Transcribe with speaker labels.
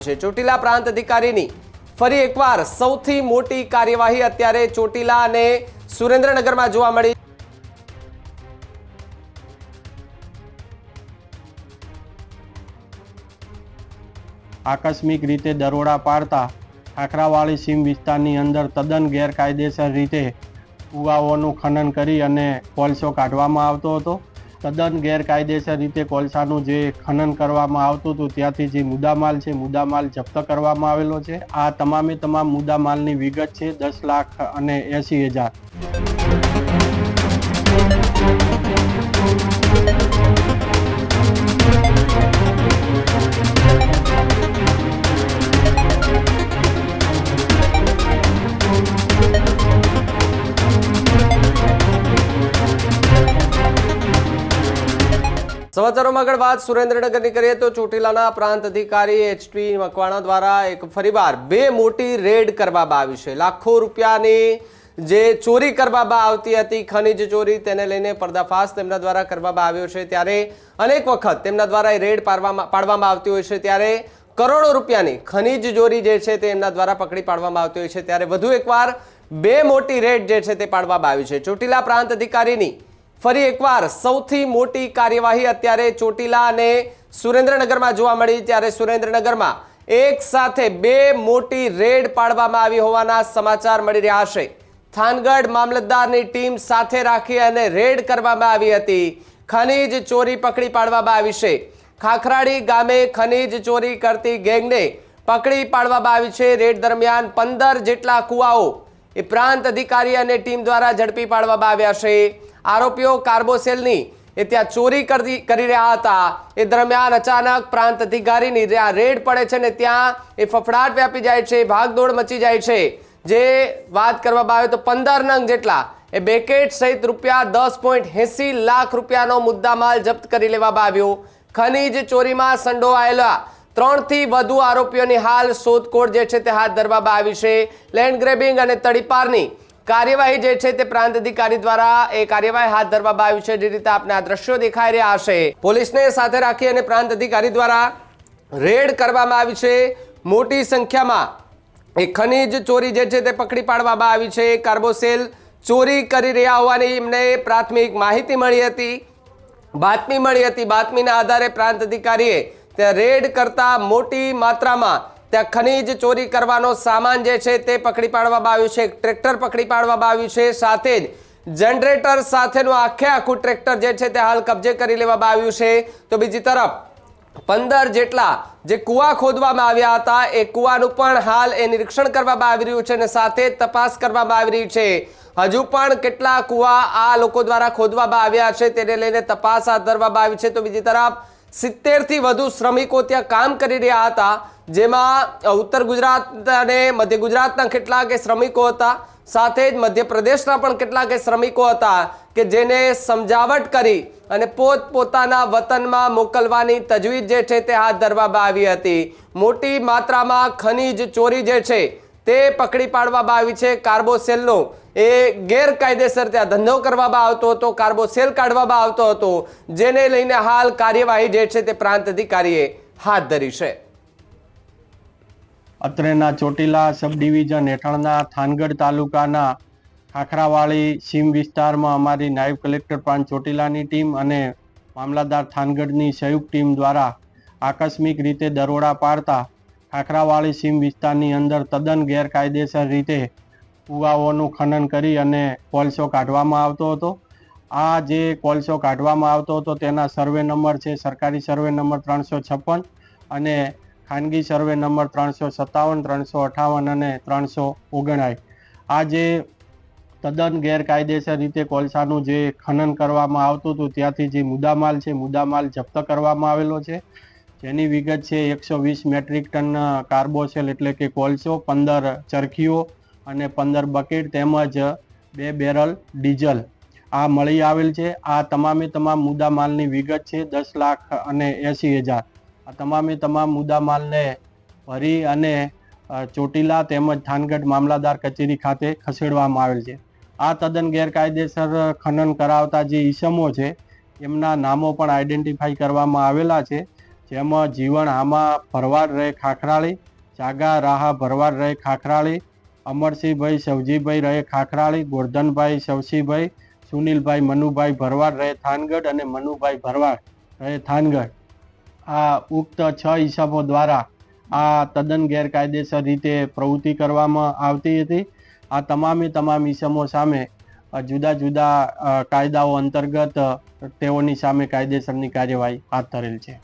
Speaker 1: ચોટીલા પ્રાંત અધિકારીની ફરી એકવાર સૌથી મોટી કાર્યવાહી અત્યારે ચોટીલા અને સુરેન્દ્રનગરમાં જોવા મળી
Speaker 2: આકસ્મિક રીતે દરોડા પાડતા ખાખરાવાળી સીમ વિસ્તારની અંદર તદ્દન ગેરકાયદેસર રીતે કુવાઓનું ખનન કરી અને કોલસો કાઢવામાં આવતો હતો. તદ્દન ગેરકાયદેસર રીતે કોલસાનું જે ખનન કરવામાં આવતું હતું, ત્યાંથી જે મુદ્દામાલ છે, મુદ્દામાલ જપ્ત કરવામાં આવેલો છે. આ તમામે તમામ મુદ્દામાલની વિગત છે, દસ લાખ અને એંસી હજાર.
Speaker 1: સમાચારોમાં આગળ વાત સુરેન્દ્રનગરની કરીએ તો ચોટીલાના પ્રાંત અધિકારી એચપી મકવાણા દ્વારા એક ફરીવાર બે મોટી રેડ કરવામાં આવી છે. લાખો રૂપિયાની જે ચોરી કરવામાં આવતી હતી, ખનિજ ચોરી તેને લઈને પર્દાફાશ તેમના દ્વારા કરવામાં આવ્યો છે. ત્યારે અનેક વખત તેમના દ્વારા રેડ પાડવામાં પાડવામાં આવતી હોય છે. ત્યારે કરોડો રૂપિયાની ખનીજ ચોરી જે છે તે એમના દ્વારા પકડી પાડવામાં આવતી હોય છે. ત્યારે વધુ એકવાર બે મોટી રેડ જે છે તે પાડવામાં આવી છે. ચોટીલા પ્રાંત અધિકારીની ફરી એકવાર સૌથી મોટી કાર્યવાહી અત્યારે ચોટીલા અને સુરેન્દ્રનગરમાં જોવા મળી. ત્યારે સુરેન્દ્રનગરમાં એક સાથે બે મોટી રેડ પાડવામાં આવી હોવાના સમાચાર મળી રહ્યા છે. થાનગઢ મામલતદારની ટીમ સાથે રાખી અને રેડ કરવામાં આવી હતી. ખનીજ ચોરી પકડી પાડવામાં આવી છે. ખાખરાડી ગામે ખનીજ ચોરી કરતી ગેંગને પકડી પાડવામાં આવી છે. રેડ દરમિયાન પંદર જેટલા કુવાઓ એ પ્રાંત અધિકારી અને ટીમ દ્વારા ઝડપી પાડવામાં આવ્યા છે. આરોપીઓ કાર્બોસેલની એ ત્યાં ચોરી કરી રહ્યા હતા. એ દરમિયાન અચાનક પ્રાંત અધિકારીની ત્યાં રેડ પડે છે ને ત્યાં એ ફફડાટ વ્યાપી જાય છે, ભાગદોડ મચી જાય છે. જે વાત કરવામાં આવે તો પંદર નંગ જેટલા એ બેકેટ સહિત રૂપિયા દસ પોઈન્ટ એંસી લાખ રૂપિયાનો મુદ્દામાલ જપ્ત કરી લેવામાં આવ્યો. ખનીજ ચોરીમાં સંડોવાયેલા ત્રણથી વધુ આરોપીઓની હાલ શોધખોળ જે છે તે હાથ ધરવામાં આવી છે. લેન્ડ ગ્રેબિંગ અને તડીપારની કાર્યવાહી જે છે તે પ્રાંત અધિકારી દ્વારા એ કાર્યવાહી હાથ ધરવામાં આવી છે, જે રીતે આપને આ દ્રશ્યો દેખાઈ રહ્યા હશે પોલીસને સાથે રાખી અને પ્રાંત અધિકારી દ્વારા રેડ કરવામાં આવી છે. મોટી સંખ્યામાં એ ખનીજ ચોરી જે છે તે પકડી પાડવામાં આવી છે. કાર્બોસેલ ચોરી કરી રહ્યા હોવાની એમને પ્રાથમિક માહિતી મળી હતી. બાતમી મળી હતી. બાતમીના આધારે પ્રાંત અધિકારીએ ત્યાં રેડ કરતા મોટી માત્રામાં ત્યાં ખનીજ ચોરી કરવાનો સામાન જે છે તે પકડી પાડવામાં આવ્યું છે. ટ્રેક્ટર પકડી પાડવામાં આવ્યું છે. સાથે જ જનરેટર સાથેનું આખે આખું ટ્રેક્ટર જે છે તે હાલ કબજે કરી લેવામાં આવ્યું છે. તો બીજી તરફ, પંદર જેટલા જે કુવા ખોદવામાં આવ્યા હતા, એ કુવાનું પણ હાલ એ નિરીક્ષણ કરવામાં આવી રહ્યું છે અને સાથે તપાસ કરવામાં આવી રહી છે. હજુ પણ કેટલા કુવા આ લોકો દ્વારા ખોદવામાં આવ્યા છે તેને લઈને તપાસ હાથ ધરવામાં આવી છે. તો બીજી તરફ સિત્તેરથી વધુ શ્રમિકો ત્યાં કામ કરી રહ્યા હતા. જેમાં ઉત્તર ગુજરાત અને મધ્ય ગુજરાતના કેટલાક શ્રમિકો હતા, સાથે જ મધ્યપ્રદેશના પણ કેટલાક શ્રમિકો હતા, કે જેને સમજાવટ કરી અને પોતપોતાના વતનમાં મોકલવાની તજવીજ જે છે તે હાથ ધરવામાં આવી હતી. મોટી માત્રામાં ખનીજ ચોરી જે છે તે પકડી પાડવામાં આવી છે. કાર્બોસેલનો એ ગેરકાયદેસર ત્યાં ધંધો કરવામાં આવતો હતો, કાર્બોસેલ કાઢવામાં આવતો હતો, જેને લઈને હાલ કાર્યવાહી જે છે તે પ્રાંત અધિકારીએ હાથ ધરી છે.
Speaker 2: અત્રેના ચોટીલા સબ ડિવિઝન હેઠળના થાનગઢ તાલુકાના ખાખરાવાળી સીમ વિસ્તારમાં અમારી નાયબ કલેક્ટર પ્રાંત ચોટીલાની ટીમ અને મામલાદાર થાનગઢની સંયુક્ત ટીમ દ્વારા આકસ્મિક રીતે દરોડા પાડતા ખાખરાવાળી સીમ વિસ્તારની અંદર તદ્દન ગેરકાયદેસર રીતે કુવાઓનું ખનન કરી અને કોલસો કાઢવામાં આવતો હતો. આ જે કોલસો કાઢવામાં આવતો હતો તેના સર્વે નંબર છે સરકારી સર્વે નંબર ત્રણસો છપ્પન અને ખાનગી સર્વે નંબર ત્રણસો સત્તાવન, ત્રણસો અઠાવન અને ત્રણસો ઓગણાય. આ જે તદ્દન ગેરકાયદેસર રીતે કોલસાનું જે ખનન કરવામાં આવતું હતું, ત્યાંથી જે મુદ્દામાલ છે, મુદ્દામાલ જપ્ત કરવામાં આવેલો છે. જેની વિગત છે, એકસો વીસ મેટ્રિક ટન કાર્બોસેલ એટલે કે કોલસો, પંદર ચરખીઓ અને પંદર બકેટ તેમજ બે બેરલ ડીઝલ. આ મળી આવેલ છે. આ તમામે તમામ મુદ્દામાલની વિગત છે, દસ લાખ અને એંસી હજાર. આ તમામે તમામ મુદ્દામાલને ભરી અને ચોટીલા તેમજ થાનગઢ મામલાદાર કચેરી ખાતે ખસેડવામાં આવેલ છે. આ તદ્દન ગેરકાયદેસર ખનન કરાવતા જે ઈસમો છે, એમના નામો પણ આઈડેન્ટિફાઈ કરવામાં આવેલા છે. જેમાં જીવણ હામા ભરવાડ રહે ખાખરાળી જાગા રાહા ભરવાડ રહે ખાખરાળી, અમરસિંહભાઈ સવજીભાઈ રહે ખાખરાળી, ગોરધનભાઈ સવસીભાઈ, સુનિલભાઈ મનુભાઈ ભરવાડ રહે થાનગઢ અને મનુભાઈ ભરવાડ રહે થાનગઢ. આ ઉક્ત છ હિસાબો દ્વારા આ તદ્દન ગેરકાયદેસર રીતે પ્રવૃત્તિ કરવામાં આવતી હતી. આ તમામે તમામ ઈસમો સામે જુદા જુદા કાયદાઓ અંતર્ગત તેઓની સામે કાયદેસરની કાર્યવાહી હાથ ધરેલ છે.